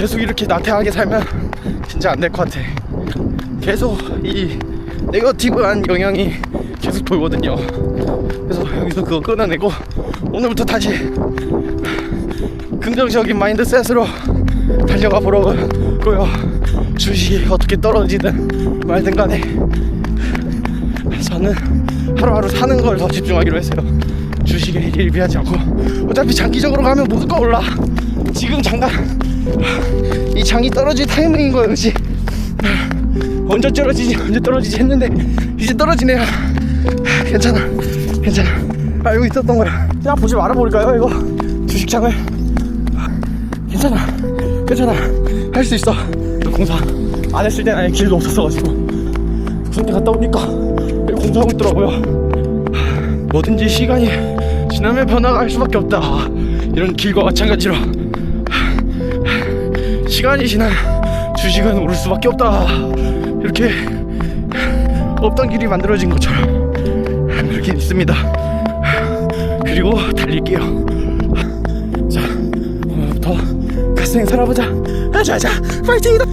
계속 이렇게 나태하게 살면 진짜 안 될 것 같아. 계속 이 네거티브한 영향이 계속 돌거든요. 그래서 여기서 그거 끊어내고 오늘부터 다시 긍정적인 마인드셋으로 달려가 보려고요. 주식이 어떻게 떨어지든 말든 간에 저는 하루하루 사는 걸 더 집중하기로 했어요. 주식에 일비하지 않고 어차피 장기적으로 가면 무조건 올라. 지금 잠깐 이 장이 떨어질 타이밍인 거였지. 언제 떨어지지 언제 떨어지지 했는데 이제 떨어지네요. 괜찮아 괜찮아 알고 있었던 거야. 그냥 보지 말아볼까요 이거 주식장을 괜찮아 괜찮아 할 수 있어. 공사 안 했을 때는 아예 길도 없었어가지고 군대 갔다 오니까 공사하고 있더라고요. 뭐든지 시간이 지나면 변화가 할 수밖에 없다. 이런 길과 마찬가지로 시간이 지나 주식은 오를 수밖에 없다. 이렇게 없던 길이 만들어진 것처럼 그렇게 믿습니다. 그리고 달릴게요. 자, 오늘부터 가스행 살아보자. 자자, 파이팅이다.